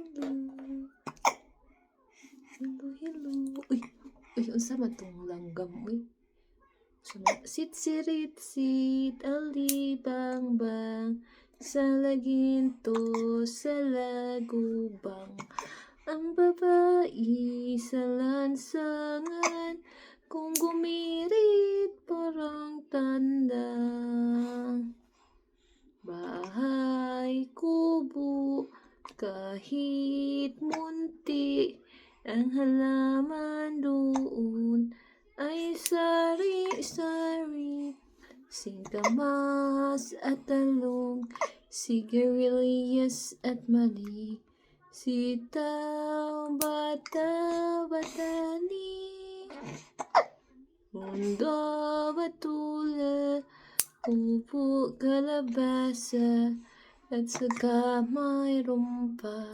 Hello. Hello, hello. Uy, uy, unsa man tong langgam, uy. Sit sirit sit ali bang bang sa laginto sa lagubang ang babae sa lansangan kahit munti ang halaman doon ay sari-sari Singkamas at talong Sigarilyas at mali Sitaw bata batani. Mundo batula Upo kalabasa At saka may rumpa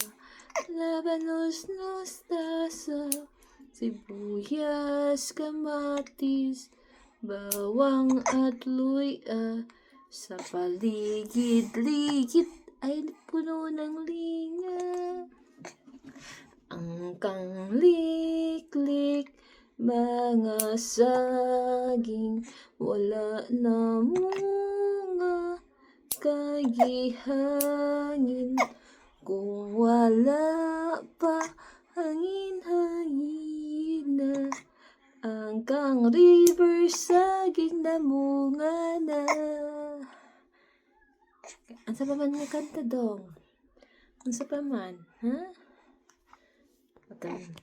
Labanos nostasa Sibuyas, kamatis, bawang at luya. Sa paligid-ligid ay puno ng linga Ang kangliklik, mga saging Wala na munga, kagihangin Kung wala pa hangin-hangin na ang kang river saging namunga na. Ang sa pa man nga kanta dong? Ang sa pa man, ha? Ito.